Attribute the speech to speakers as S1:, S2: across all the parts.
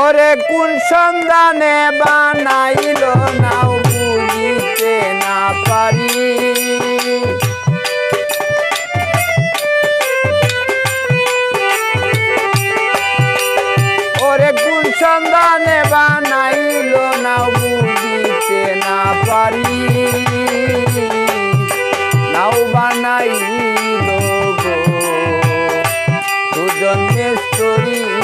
S1: ওরে কোন সন্ধানে বানাইল নাও বুঝিতে না পারি। ওরে কোন সন্ধানে মেস্তরি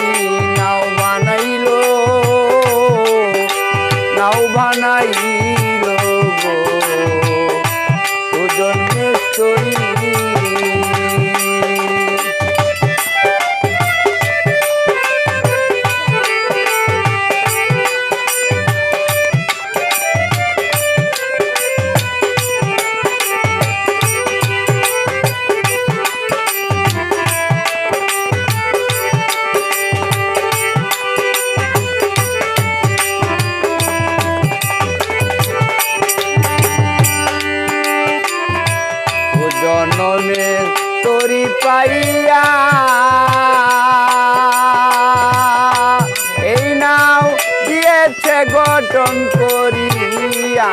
S1: গঠন করিয়া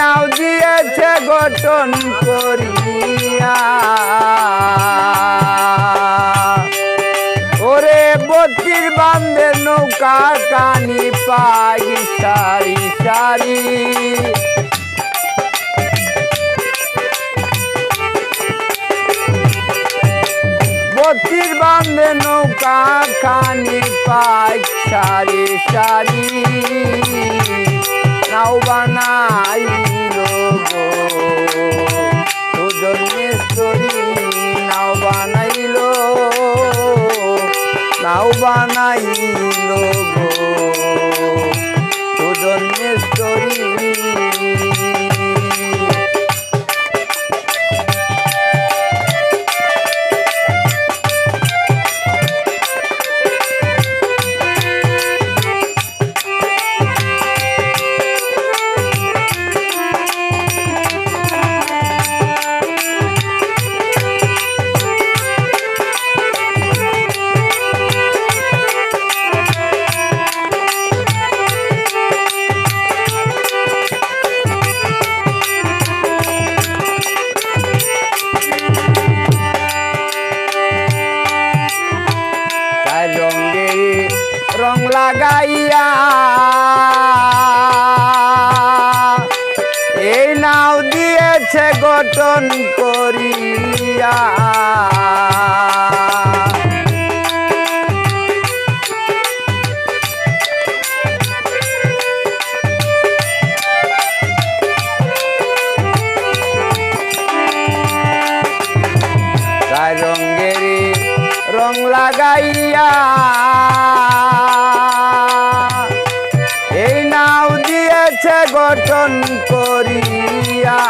S1: নাও দিয়েছে গঠন করিয়া। ওরে বত্রির বান্ধে নৌকা কানি পাই সারি সারি। বান্ধে নৌকা খানি পাই সারি সারি। নাও বানাইল গো। গঠন করিয়া। রঙের রং লাগাইয়া। দিয়েছে গঠন করিয়া।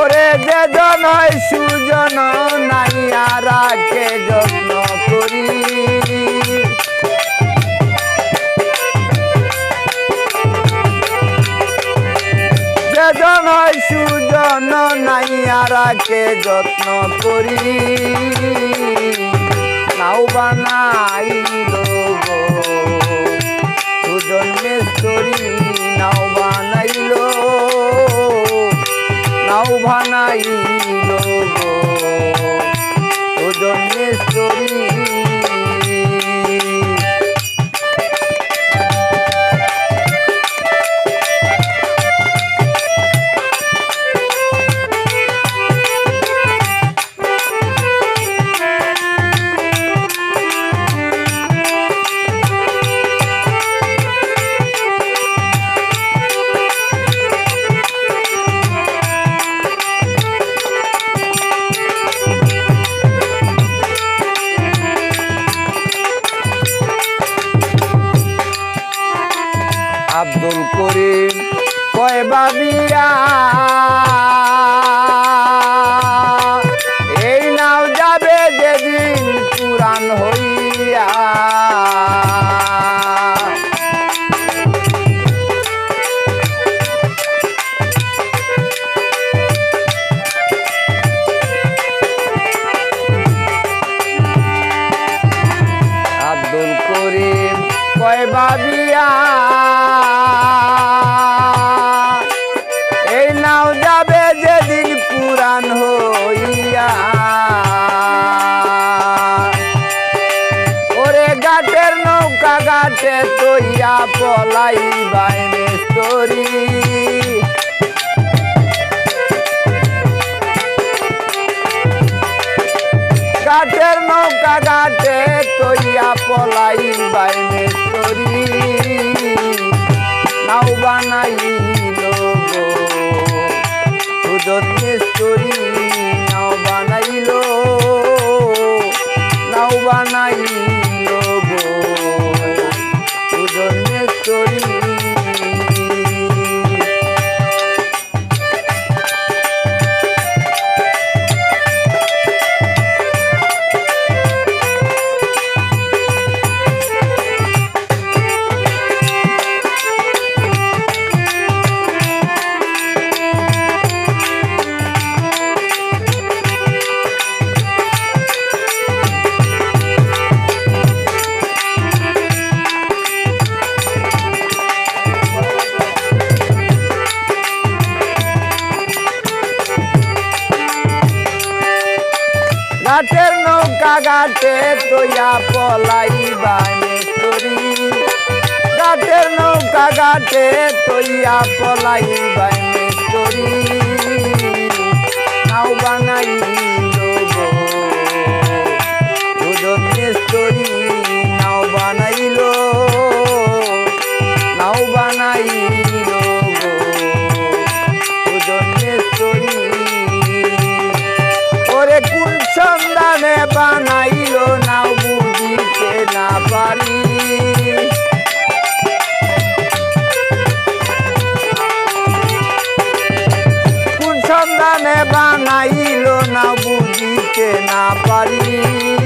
S1: ওরে যে জন হয় সুজন নাইয়া রাখে যত্ন করি। যেজন হয় সুজন নাইয়ারাকে যত্ন করি। নাও বানাইল গো। বানাইল গো। সুজন মেস্তরি আব্দুল করিম। কয় বাবিয়া এই নাও যাবে যেদিন পুরাণ হইয়া। কয় বাবিয়া ঘাটে তৈয়া পলাই বাইনে স্তরী ঘাটের নৌকা ঘাটে তৈয়া পলাই বাইনে তরি নাও বানাইল সুজন নাও বানাইল। ঘাটে তোয়া পলাই বানে তরি ঘাটের নৌকা ঘাটে তোয়া পলাই বানে নাও বানাই মিস্তরি কোন সন্ধানে বানাইলো না বুঝিতে না পারি।